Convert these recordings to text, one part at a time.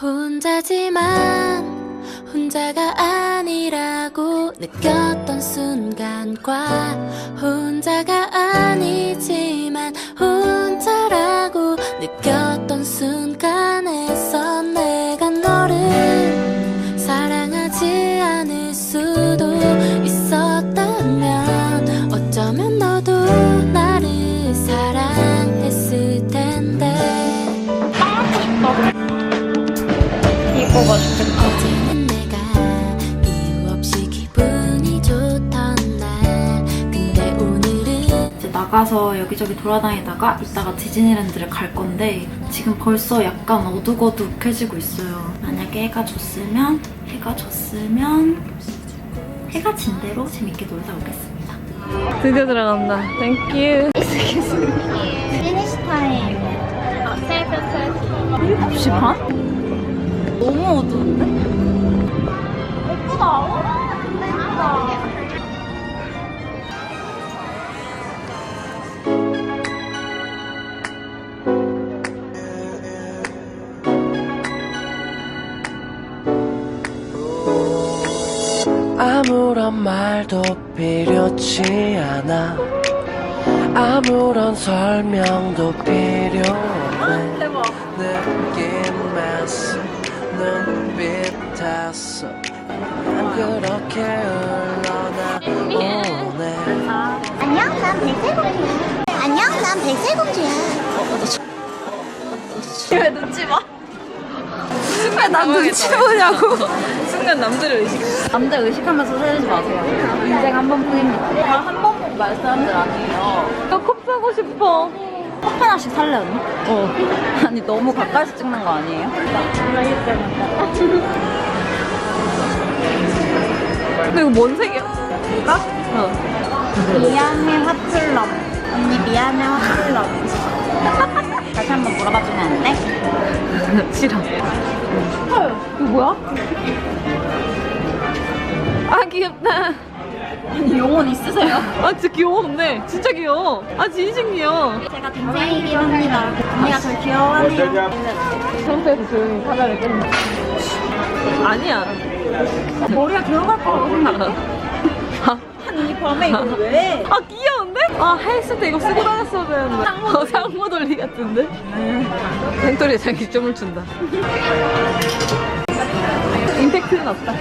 혼자지만 혼자가 아니라고 느꼈던 순간과 혼자가 아니지만 혼자 나가서 여기저기 돌아다니다가 이따가 디즈니랜드를 갈 건데 지금 벌써 약간 어둑어둑해지고 있어요. 만약에 해가 졌으면 해가 졌으면 해가 진 대로 재밌게 놀다 오겠습니다. 드디어 들어간다. 땡큐. 피니시 타임. 7시 반? 너무 어두운데? 아무런 말도 필요치 않아 아무런 설명도 필요 없네. 느낌에서 눈빛 탔어 난 그렇게 흘러나 오네 안녕, 난 백설공주야. 안녕, 난 백설공주야. 왜 눈치 봐? 순간 남 눈치 보냐고. 순간 남들을 의식. 남자 의식하면서 살지 마세요. 인생 한 번뿐입니다. 한번 보고 말 사람들 아니에요. 나컵 사고 싶어. 컵 하나씩 살래 언니? 어. 아니 너무 가까이서 찍는 거 아니에요? 근데 이거 뭔 색이야? 나? 어. 미안해 화풀럼 언니 미안해 화풀럼 다시 한번 물어봐 주면 안 돼? 싫어. 이거 뭐야? 아 귀엽다. 언니 영혼 있으세요? 아 진짜 귀여운데 진짜 귀여워. 아 진심 귀여워. 제가 동생이긴 합니다 언니가 절 귀여워하네요 평소에도 조용히 카메라를 끄는. 아니야. 머리가 들어갈 거라고 생각해 아, 아니 이 밤에 이거 왜? 아 귀여 운데? 아 헬스 때 이거 쓰고 다녔어야 되는데. 상모, 어, 상모 돌리 같은데? 벤토리에 자기 춤을 춘다. 임팩트는 없다.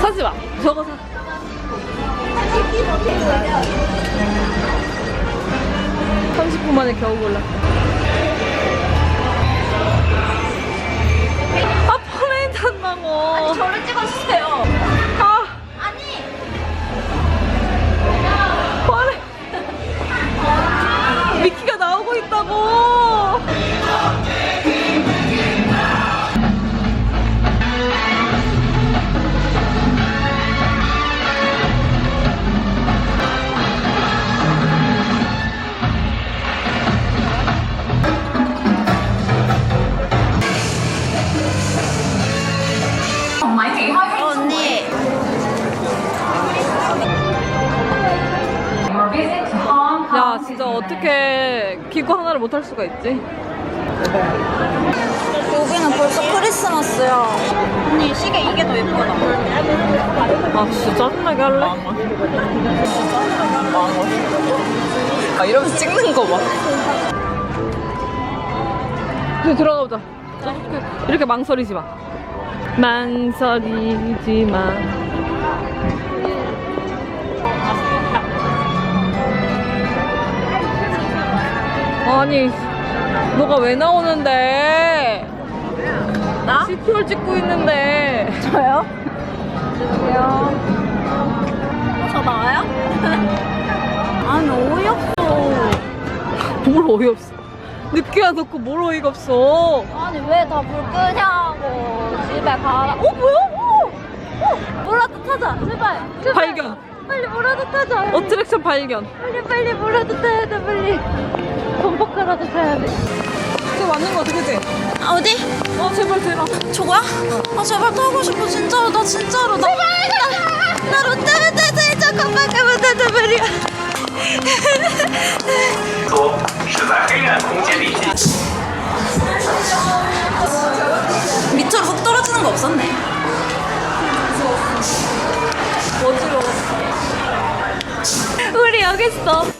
사지 마. 저거 사. (30분) 만에 겨우 골랐 기구 하나를 못 할 수가 있지? 여기는 벌써 크리스마스야 언니 시계 이게 더 예쁘다 아 진짜 짜증나게 할래? 아 이러면서 찍는 거 봐. 이제 들어가 보자. 이렇게, 이렇게 망설이지 마. 망설이지 마. 아니, 너가 왜 나오는데? 나? CPR 찍고 있는데. 저요? 저요 저 나와요? 아니 어이없어 뭘 어이없어. 늦게 와놓고 뭘 어이가 없어. 아니 왜 다 불 끄냐고 집에 가라 어 뭐야? 어! 어! 뭐라도 타자 제발 제발 발견. 빨리 뭐라도 타자 어트랙션 발견. 빨리 빨리 뭐라도 타야 돼 빨리 전복가라도 사야 돼. 그거 맞는 거 같아, 그지? 아, 어디? 어, 제발 대박. 저거야? 아, 제발 타고 싶어, 진짜로. 나 진짜로. 나, 제발! 나, 나 롯데월드에서 일정 깜빡하면 된단 말이야. 밑으로 훅 떨어지는 거 없었네. 어지러워. 우리 여기 있어.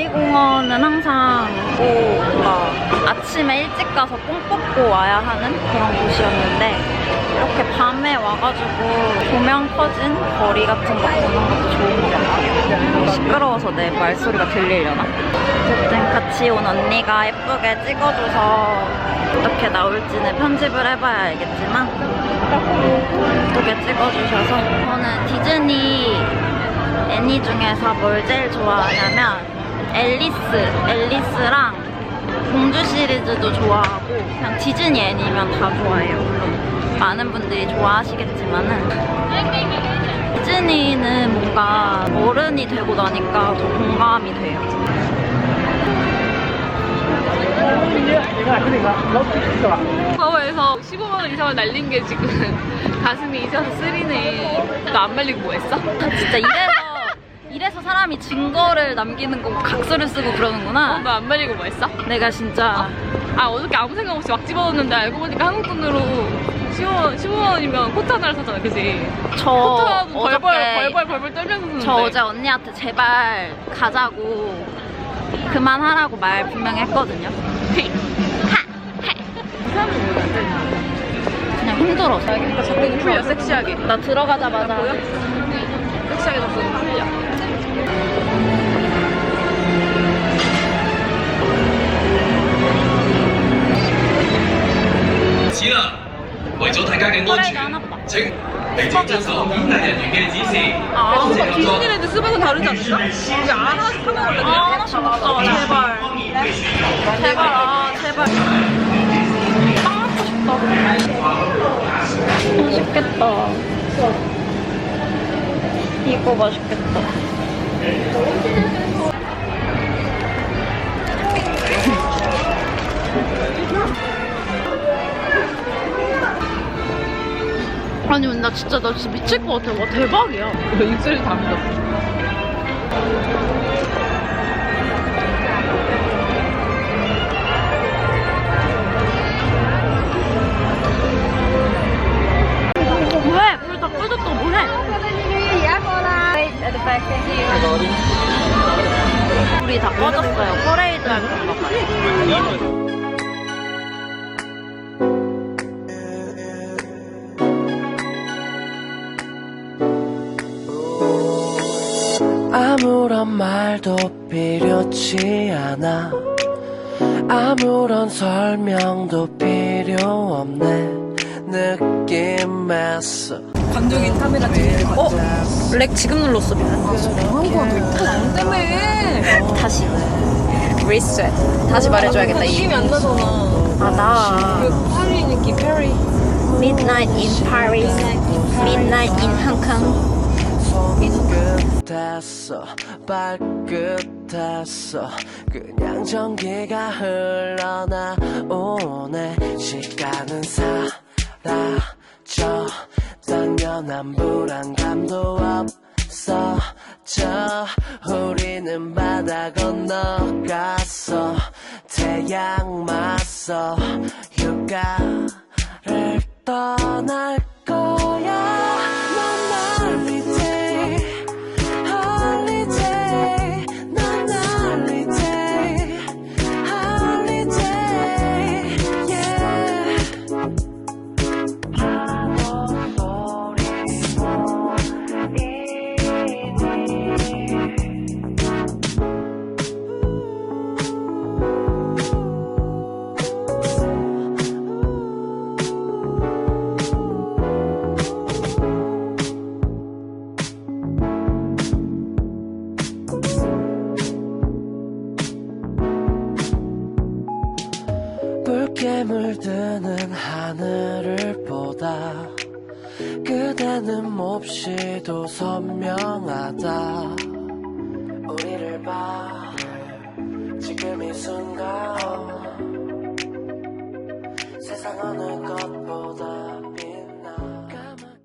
놀이공원은 항상 꼭 뭔가 아침에 일찍 가서 뽕 뽑고 와야 하는 그런 곳이었는데 이렇게 밤에 와가지고 조명 터진 거리 같은 거 보는 것도 좋은 것 같아요. 시끄러워서 내 말소리가 들리려나? 어쨌든 같이 온 언니가 예쁘게 찍어줘서 어떻게 나올지는 편집을 해봐야 알겠지만 예쁘게 찍어주셔서 저는 디즈니 애니 중에서 뭘 제일 좋아하냐면 앨리스, 앨리스랑 공주 시리즈도 좋아하고 그냥 디즈니 애니면 다 좋아해요. 물론 많은 분들이 좋아하시겠지만은 디즈니는 뭔가 어른이 되고 나니까 더 공감이 돼요. 파워에서 15만 원 이상을 날린 게 지금 가슴이 이제서 쓰리네. 너 안 말리고 뭐 했어? 진짜 이래서 이래서 사람이 증거를 남기는 거고 각서를 쓰고 그러는구나. 너안 말리고 뭐 했어? 내가 진짜 아 어저께 아무 생각 없이 막 집어넣었는데 알고 보니까 한국 돈으로 15원, 15만 원이면 코트 하나를 사잖아, 그지? 저 코트 하나도 벌벌, 어저께 벌벌, 벌벌 떨면서 쓰는데. 저 어제 언니한테 제발 가자고 그만하라고 말 분명히 했거든요. 그냥 힘들어서. 그러니까 자꾸 풀려, 섹시하게. 나 들어가자마자 아, 하나씩 사 먹을래? 아, 하나씩 먹자, 제발. 제발, 아, 제발. 빵 먹고 싶다. 맛있겠다. 이거 맛있겠다. 아니, 근데 나 진짜, 나 진짜 미칠 것 같아. 와, 대박이야. 입술이 담겨. 뭐해? 불이 다 꺼졌어요. 퍼레이드 할 건가 봐요. 아무런 말도 필요치 않아 아무런 설명도 필요 없네 느낌에서 감정인 카메라 거. 어? 렉 지금 눌렀어. 안 때문에. 다시. 리셋. 다시 말해줘야겠다. 느낌이 안 나잖아. 아, 나. 그 파리 느낌, 파리. Midnight in Paris. Midnight in Hong Kong. 손끝에서 발끝에서 그냥 전기가 흘러나오네. 시간은 사라져 당연한 불안감도 없어져. 우리는 바다 건너가서 태양 맞서 휴가를 떠날 물드는 하늘을 보다. 그대는 몹시도 선명하다. 우리를 봐. 지금 이 순간 세상 어느